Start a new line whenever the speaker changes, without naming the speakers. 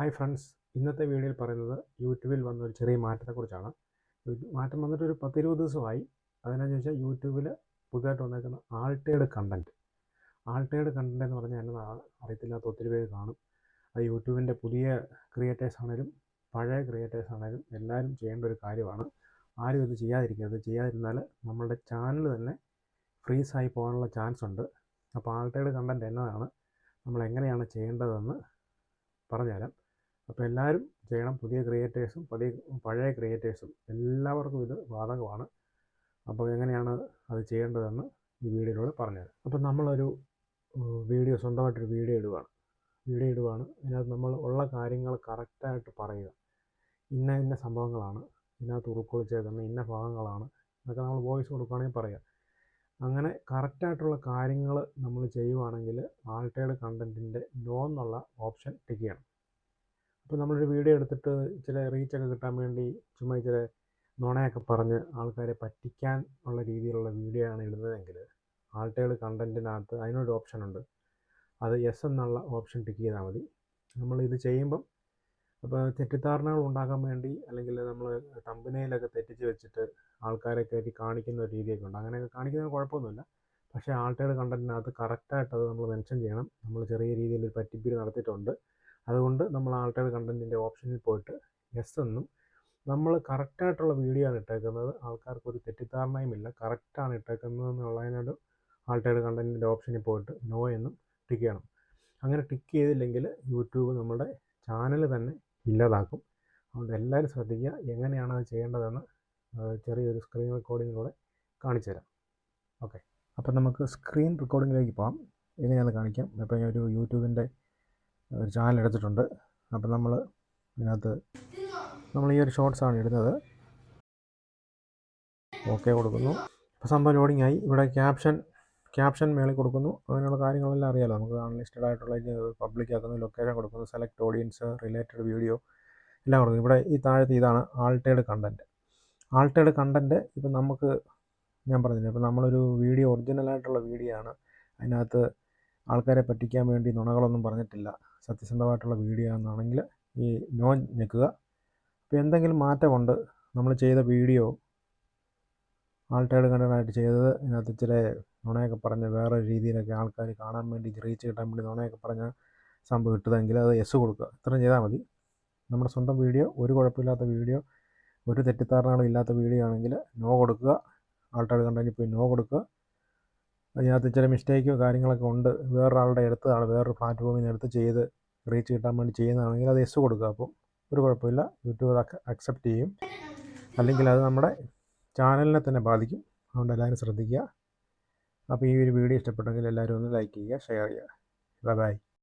Hi friends ഇന്നത്തെ വീഡിയോയിൽ പറയുന്നത് യൂട്യൂബിൽ വന്ന ഒരു ചെറിയ മാറ്റത്തെക്കുറിച്ചാണ്. മാറ്റം വന്നിട്ട് ഒരു പത്തിരുപത് ദിവസമായി. അതിനെന്ന് ചോദിച്ചാൽ യൂട്യൂബിൽ പുതുതായിട്ട് വന്നേക്കുന്ന ആൾട്ടേഡ് കണ്ടന്റ് ആൾട്ടേഡ് കണ്ടന്റ് എന്ന് പറഞ്ഞാൽ എന്നെ അറിയത്തില്ലാത്ത ഒത്തിരി പേര് കാണും. അത് യൂട്യൂബിന്റെ പുതിയ ക്രിയേറ്റേഴ്സ് ആണേലും പഴയ ക്രിയേറ്റേഴ്സ് ആണേലും എല്ലാവരും ചെയ്യേണ്ട ഒരു കാര്യമാണ്. ആരും ഇത് ചെയ്യാതിരിക്കരുത്. ചെയ്യാതിരുന്നാൽ നമ്മളുടെ ചാനൽ തന്നെ ഫ്രീസായി പോകാനുള്ള ചാൻസ് ഉണ്ട്. അപ്പോൾ ആൾട്ടേഡ് കണ്ടന്റ് എന്നതാണ്. നമ്മൾ എങ്ങനെയാണ് ചെയ്യേണ്ടതെന്ന് പറഞ്ഞുതരാം. അപ്പോൾ എല്ലാവരും ചെയ്യണം. പുതിയ ക്രിയേറ്റേഴ്സും പുതിയ പഴയ ക്രിയേറ്റേഴ്സും എല്ലാവർക്കും ഇത് ബാധകമാണ്. അപ്പോൾ എങ്ങനെയാണ് അത് ചെയ്യേണ്ടതെന്ന് ഈ വീഡിയോയിലൂടെ പറഞ്ഞുതരാം. അപ്പോൾ നമ്മളൊരു വീഡിയോ സ്വന്തമായിട്ടൊരു വീഡിയോ ഇടുകയാണ് വീഡിയോ ഇടുവാണ്. ഇതിനകത്ത് നമ്മൾ ഉള്ള കാര്യങ്ങൾ കറക്റ്റായിട്ട് പറയുക. ഇന്ന ഇന്ന സംഭവങ്ങളാണ്. ഇതിനകത്ത് ഉൾക്കൊള്ളിച്ചേക്കുന്ന ഇന്ന ഭാഗങ്ങളാണ്. എന്നൊക്കെ നമ്മൾ വോയിസ് കൊടുക്കുകയാണെങ്കിൽ പറയാം. അങ്ങനെ കറക്റ്റായിട്ടുള്ള കാര്യങ്ങൾ നമ്മൾ ചെയ്യുവാണെങ്കിൽ ആൾട്ടേഡ് കണ്ടന്റിന്റെ നോ എന്നുള്ള ഓപ്ഷൻ ടിക്ക് ചെയ്യണം. അപ്പോൾ നമ്മളൊരു വീഡിയോ എടുത്തിട്ട് ഇച്ചിരി റീച്ചൊക്കെ കിട്ടാൻ വേണ്ടി ചുമ്മാ ഇച്ചിരി നുണയൊക്കെ പറഞ്ഞ് ആൾക്കാരെ പറ്റിക്കാൻ ഉള്ള രീതിയിലുള്ള വീഡിയോ ആണ് ഇടുന്നതെങ്കിൽ ആൾട്ടേഡ് കണ്ടന്റിനകത്ത് അതിനൊരു ഓപ്ഷൻ ഉണ്ട്. അത് എസ് എന്നുള്ള ഓപ്ഷൻ ടിക്ക് ചെയ്താൽ മതി. നമ്മൾ ഇത് ചെയ്യുമ്പം അപ്പോൾ തെറ്റിദ്ധാരണകൾ ഉണ്ടാക്കാൻ വേണ്ടി അല്ലെങ്കിൽ നമ്മൾ തമ്പനയിലൊക്കെ തെറ്റിച്ച് വെച്ചിട്ട് ആൾക്കാരെ കയറ്റി കാണിക്കുന്ന ഒരു രീതിയൊക്കെ ഉണ്ട്. അങ്ങനെയൊക്കെ കാണിക്കുന്നത് കുഴപ്പമൊന്നുമില്ല. പക്ഷേ ആൾട്ടേഡ് കണ്ടന്റിനകത്ത് കറക്റ്റായിട്ട് അത് നമ്മൾ മെൻഷൻ ചെയ്യണം. നമ്മൾ ചെറിയ രീതിയിൽ ഒരു പറ്റിപ്പിരി നടത്തിയിട്ടുണ്ട്. അതുകൊണ്ട് നമ്മൾ ആൾട്ടേഡ് കണ്ടന്റിന്റെ ഓപ്ഷനിൽ പോയിട്ട് എസ് എന്നും നമ്മൾ കറക്റ്റായിട്ടുള്ള വീഡിയോ ആണ് ഇട്ടേക്കുന്നത്. ആൾക്കാർക്ക് ഒരു തെറ്റിദ്ധാരണയും ഇല്ല. കറക്റ്റാണ് ഇട്ടേക്കുന്നത് എന്നുള്ളതിനോട് ആൾട്ടേഡ് കണ്ടന്റിന്റെ ഓപ്ഷനിൽ പോയിട്ട് നോ എന്നും ടിക്ക് ചെയ്യണം. അങ്ങനെ ടിക്ക് ചെയ്തില്ലെങ്കിൽ യൂട്യൂബ് നമ്മുടെ ചാനൽ തന്നെ ഇല്ലാതാക്കും. അതുകൊണ്ട് എല്ലാവരും ശ്രദ്ധിക്കുക. എങ്ങനെയാണ് അത് ചെയ്യേണ്ടതെന്ന് ചെറിയൊരു സ്ക്രീൻ റെക്കോർഡിങ്ങിലൂടെ കാണിച്ചു തരാം. ഓക്കെ അപ്പം നമുക്ക് സ്ക്രീൻ റെക്കോർഡിങ്ങിലേക്ക് പോകാം. എങ്ങനെയാണെന്ന് കാണിക്കാം. അപ്പോൾ ഞാൻ ഒരു യൂട്യൂബിന്റെ ഒരു ചാനൽ എടുത്തിട്ടുണ്ട്. അപ്പം നമ്മൾ ഇതിനകത്ത് നമ്മൾ ഈ ഒരു ഷോർട്സ് ആണ് ഇടുന്നത്. ഓക്കെ കൊടുക്കുന്നു. അപ്പോൾ സംഭവം ലോഡിംഗ് ആയി. ഇവിടെ ക്യാപ്ഷൻ ക്യാപ്ഷൻ മേളിൽ കൊടുക്കുന്നു. അങ്ങനെയുള്ള കാര്യങ്ങളെല്ലാം അറിയാലോ. നമുക്ക് അൺലിസ്റ്റഡ് ആയിട്ടുള്ള പബ്ലിക് ആക്കുന്നു ലൊക്കേഷൻ കൊടുക്കുന്നു. സെലക്ട് ഓഡിയൻസ് റിലേറ്റഡ് വീഡിയോ എല്ലാം കൊടുക്കുന്നു. ഇവിടെ ഈ താഴത്തെ ഇതാണ് ആൾട്ടേഡ് കണ്ടന്റ് ആൾട്ടേഡ് കണ്ടന്റ് ഇപ്പം നമുക്ക് ഞാൻ പറഞ്ഞില്ലേ ഇപ്പം നമ്മളൊരു വീഡിയോ ഒറിജിനലായിട്ടുള്ള വീഡിയോ ആണ്. അതിനകത്ത് ആൾക്കാരെ പറ്റിക്കാൻ വേണ്ടി നുണകളൊന്നും പറഞ്ഞിട്ടില്ല. സത്യസന്ധമായിട്ടുള്ള വീഡിയോ ആണെന്നാണെങ്കിൽ ഈ നോ ഞെക്കുക. അപ്പോൾ എന്തെങ്കിലും മാറ്റമുണ്ട്? നമ്മൾ ചെയ്ത വീഡിയോ ആൾട്ടേഡ് കണ്ടനായിട്ട് ചെയ്തത് ഇതിനകത്ത് ഇച്ചിരി നുണയൊക്കെ പറഞ്ഞ് വേറെ രീതിയിലൊക്കെ ആൾക്കാർ കാണാൻ വേണ്ടി റീച്ച് കിട്ടാൻ വേണ്ടി നുണയൊക്കെ പറഞ്ഞ സംഭവം ഇട്ടതെങ്കിൽ അത് എസ് കൊടുക്കുക. ഇത്രയും ചെയ്താൽ മതി. നമ്മുടെ സ്വന്തം വീഡിയോ ഒരു കുഴപ്പമില്ലാത്ത വീഡിയോ ഒരു തെറ്റിദ്ധാരണകളും ഇല്ലാത്ത വീഡിയോ ആണെങ്കിൽ നോ കൊടുക്കുക. ആൾട്ടേഡ് കണ്ടന്റിൽ പോയി നോ കൊടുക്കുക. അതിനകത്ത് ചില മിസ്റ്റേക്കോ കാര്യങ്ങളൊക്കെ ഉണ്ട്. വേറൊരാളുടെ അടുത്താണ് വേറൊരു പ്ലാറ്റ്ഫോമിൽ നിന്ന് എടുത്ത് ചെയ്ത് റീച്ച് കിട്ടാൻ വേണ്ടി ചെയ്യുന്നതാണെങ്കിൽ അത് എസ് കൊടുക്കുക. അപ്പോൾ ഒരു കുഴപ്പമില്ല. യൂട്യൂബ് അത് അക്സെപ്റ്റ് ചെയ്യും. അല്ലെങ്കിൽ അത് നമ്മുടെ ചാനലിനെ തന്നെ ബാധിക്കും. അതുകൊണ്ട് എല്ലാവരും ശ്രദ്ധിക്കുക. അപ്പോൾ ഈ ഒരു വീഡിയോ ഇഷ്ടപ്പെട്ടെങ്കിൽ എല്ലാവരും ഒന്ന് ലൈക്ക് ചെയ്യുക ഷെയർ ചെയ്യുക. Bye bye